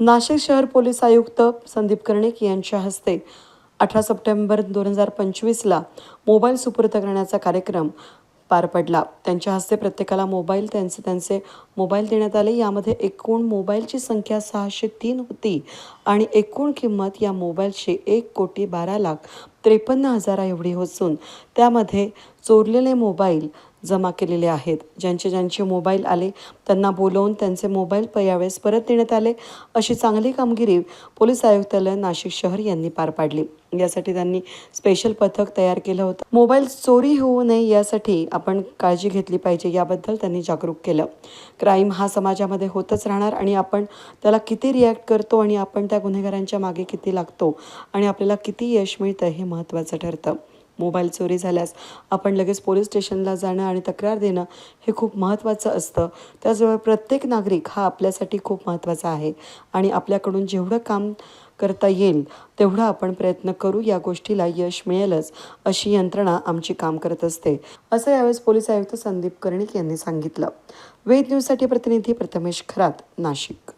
नाशिक शहर पोलीस आयुक्त संदीप कर्णिक यांच्या हस्ते अठरा सप्टेंबर दोन हजार पंचवीसला मोबाईल सुपूर्द करण्याचा कार्यक्रम पार पडला. त्यांच्या हस्ते प्रत्येकाला मोबाईल त्यांचे त्यांचे मोबाईल देण्यात आले. यामध्ये एकूण मोबाईलची संख्या सहाशे तीन होती आणि एकूण किंमत या मोबाईलची एक कोटी बारा लाख त्रेपन्न हजारा एवढी असून त्यामध्ये चोरलेले मोबाईल जमा केलेले आहेत. ज्यांचे ज्यांचे मोबाईल आले त्यांना बोलवून त्यांचे मोबाईल यावेळेस परत देण्यात आले अशी चांगली कामगिरी पोलीस आयुक्तालय नाशिक शहर यांनी पार पाडली. यासाठी त्यांनी स्पेशल पथक तयार केलं होतं. मोबाईल चोरी होऊ नये यासाठी आपण काळजी घेतली पाहिजे याबद्दल त्यांनी जागरूक केलं. क्राईम हा समाजामध्ये होतच राहणार आणि आपण त्याला किती रिॲक्ट करतो आणि आपण त्या गुन्हेगारांच्या मागे किती लागतो आणि आपल्याला किती यश मिळतं हे महत्त्वाचं ठरतं. मोबाईल चोरी झाल्यास आपण लगेच पोलीस स्टेशनला जाणं आणि तक्रार देणं हे खूप महत्त्वाचं असतं. त्याचबरोबर प्रत्येक नागरिक हा आपल्यासाठी खूप महत्त्वाचा आहे आणि आपल्याकडून जेवढं काम करता येईल तेवढा आपण प्रयत्न करू या गोष्टीला यश मिळेलच अशी यंत्रणा आमची काम करत असते. असं यावेळेस पोलीस आयुक्त संदीप कर्णिक यांनी सांगितलं. वेद न्यूजसाठी प्रतिनिधी प्रथमेश खरात नाशिक.